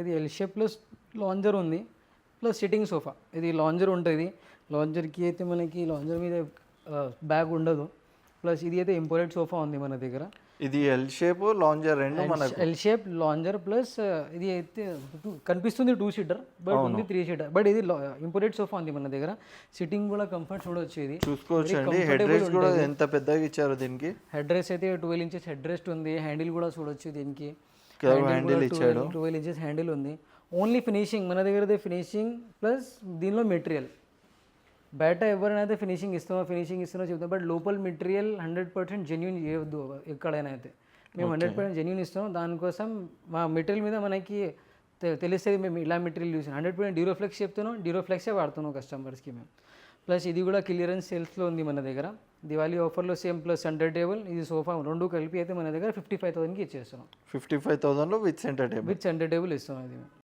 ఇది L shape plus lounger ఉంది plus sitting sofa ఇది లాంజర్ ఉంటుంది. లాంజర్కి అయితే మనకి లాంజర్ మీద బ్యాగ్ ఉండదు. ప్లస్ ఇది అయితే ఇంపోర్టెడ్ సోఫా ఉంది మన దగ్గర. ఇది ఎల్ షేప్ లాంజర్ రెండు మనకు. ఎల్ షేప్ లాంజర్ ప్లస్ ఇది అయితే కనిపిస్తుంది టూ సీటర్ బట్ ఉంది త్రీ సీటర్ బట్ ఇది ఇంపోర్టెడ్ సోఫా ఉంది మన దగ్గర. సిట్టింగ్ కూడా కంఫర్ట్ చూడొచ్చు ఇది. చూసుకోవచ్చు హెడ్ రెస్ట్ కూడా ఎంత పెద్దగా ఇచ్చారు దీనికి. హెడ్ రెస్ట్ అయితే ట్వెల్వ్ ఇంచెస్ హెడ్ రెస్ట్ ఉంది. హ్యాండిల్ కూడా చూడొచ్చు దీనికి. Handle ఇచ్చాడు. ట్వెల్వ్ ఇంచెస్ హ్యాండిల్ ఉంది. ఓన్లీ ఫినిషింగ్ మన దగ్గర ఫినిషింగ్ ప్లస్ దీనిలో మెటీరియల్ బయట ఎవరైనా అయితే ఫినిషింగ్ ఇస్తామో ఫినిషింగ్ ఇస్తామో చెప్తాం బట్ లోపల మెటీరియల్ హండ్రెడ్ పర్సెంట్ జెన్యున్ చేయవద్దు ఎక్కడైనా అయితే. మేము హండ్రెడ్ పర్సెంట్ జెన్యున్ ఇస్తాం దానికోసం మా మెటీరియల్ మీద మనకి తె- తెలుస్తుంది మేము ఇలా material use hundred percent Duroflex చెప్తున్నాం డీరోఫ్లెక్సే వాడుతున్నాం కస్టమర్స్కి మేము. ప్లస్ ఇది కూడా క్లియరెన్స్ సేల్స్లో ఉంది మన దగ్గర. దివాళీ ఆఫర్లో సేమ్ ప్లస్ సెంటర్ టేబుల్ ఇది సోఫా రెండు కలిపి అయితే మన దగ్గర ఫిఫ్టీ ఫైవ్ థౌసండ్కి ఇచ్చేస్తున్నాం. Fifty five థౌసండ్లో with centre table. With centre table ఇస్తాం ఇది.